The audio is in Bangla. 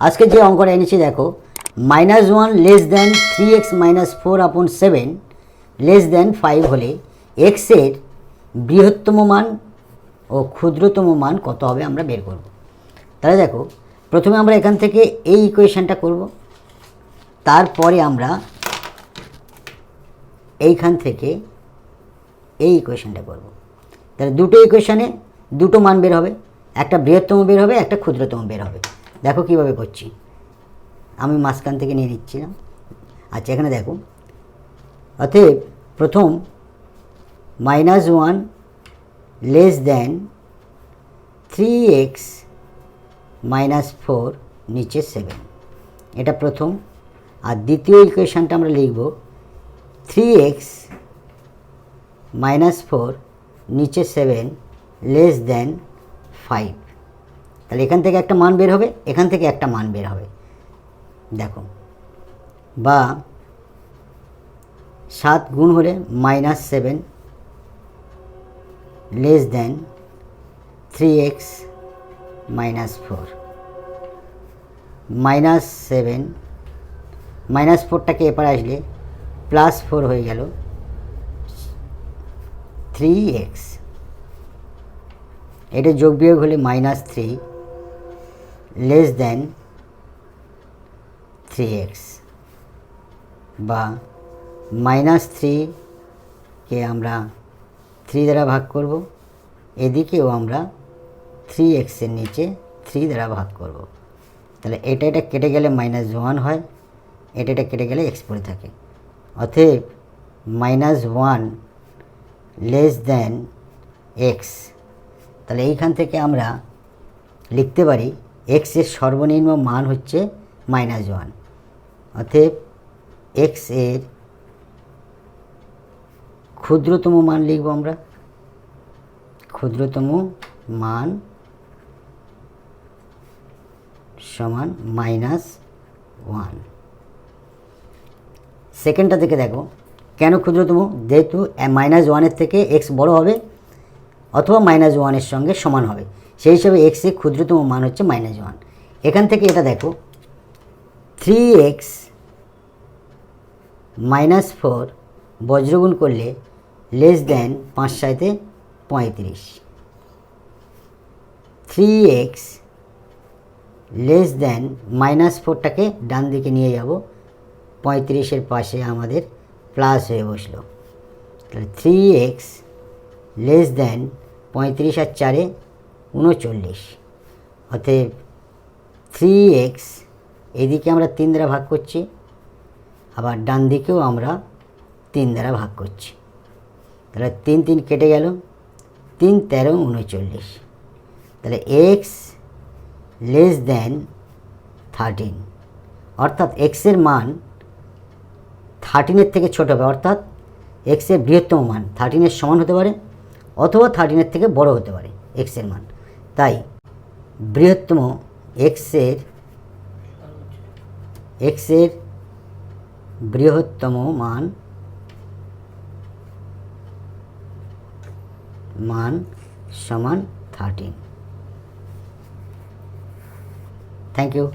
আজকে যে অঙ্কটা এনেছি, দেখো minus one less than three x minus four upon seven less than five হলে এক্সের বৃহত্তম মান ও ক্ষুদ্রতম মান কত হবে আমরা বের করব। তাহলে দেখো, প্রথমে আমরা এখান থেকে এই ইকুয়েশানটা করব। তারপরে আমরা এইখান থেকে এই ইকুয়েশানটা করব। তাহলে দুটো ইকুয়েশানে দুটো মান বের হবে, একটা বৃহত্তম বের হবে, একটা ক্ষুদ্রতম বের হবে। দেখো কীভাবে করছি। আমি মাঝখান থেকে নিয়ে নিচ্ছিলাম। আচ্ছা এখানে দেখো। অতএব প্রথম minus one less than three x minus four নিচে সেভেন এটা প্রথম। আর দ্বিতীয় ইকুয়েশানটা আমরা লিখব থ্রি এক্স মাইনাস ফোর নিচে সেভেন লেস দেন ফাইভ তাহলে এখান থেকে একটা মান বের হবে, এখান থেকে একটা মান বের হবে। দেখো, বা সাত গুণ হলে minus seven less than three x minus four. Minus seven, minus ফোরটাকে এপার আসলে প্লাস ফোর হয়ে গেল থ্রি এক্স। এটা যোগ বিয়োগ হলে minus three. Less than three x বা মাইনাস থ্রিকে আমরা থ্রি দ্বারা ভাগ করব। এদিকেও আমরা থ্রি এক্সের নিচে থ্রি দ্বারা ভাগ করব। তাহলে এটা এটা কেটে গেলে মাইনাস ওয়ান হয়, এটা এটা কেটে গেলে এক্স পড়ে থাকে। অতএব minus one less than x তাহলে এইখান থেকে আমরা লিখতে পারি এক্সের সর্বনিম্ন মান হচ্ছে মাইনাস ওয়ান অতএব এক্সের ক্ষুদ্রতম মান লিখব আমরা। ক্ষুদ্রতম মান সমান মাইনাস ওয়ান সেকেন্ডটা থেকে দেখো। কেন ক্ষুদ্রতম? যেহেতু মাইনাস ওয়ানের থেকে এক্স বড় হবে, অথবা মাইনাস ওয়ানের সঙ্গে সমান হবে। সেই হিসাবে এক্সের ক্ষুদ্রতম মান হচ্ছে মাইনাস ওয়ান এখান থেকে এটা দেখো থ্রি এক্স মাইনাস ফোর বজ্রগুণ করলে লেস দেন পাঁচ সাইতে পঁয়ত্রিশ। Three x less than minus ফোরটাকে ডান দিকে নিয়ে যাব পঁয়ত্রিশের পাশে আমাদের প্লাস হয়ে বসল। তাহলে থ্রি এক্স লেস দেন পঁয়ত্রিশ আর চারে উনচল্লিশ অতএব থ্রি এক্স এদিকে আমরা তিন দ্বারা ভাগ করছি, আবার ডান দিকেও আমরা তিন দ্বারা ভাগ করছি। তাহলে তিন তিন কেটে গেল, তিন তেরো উনচল্লিশ তাহলে এক্স লেস দেন থার্টিন অর্থাৎ এক্সের মান থার্টিনের থেকে ছোট হবে, অর্থাৎ এক্সের বৃহত্তম মান থার্টিনের সমান হতে পারে, অথবা থার্টিনের থেকে বড় হতে পারে এক্সের মান। তাই বৃহত্তম এক্সের এক্সের বৃহত্তম মান মান সমান থার্টিন থ্যাংক ইউ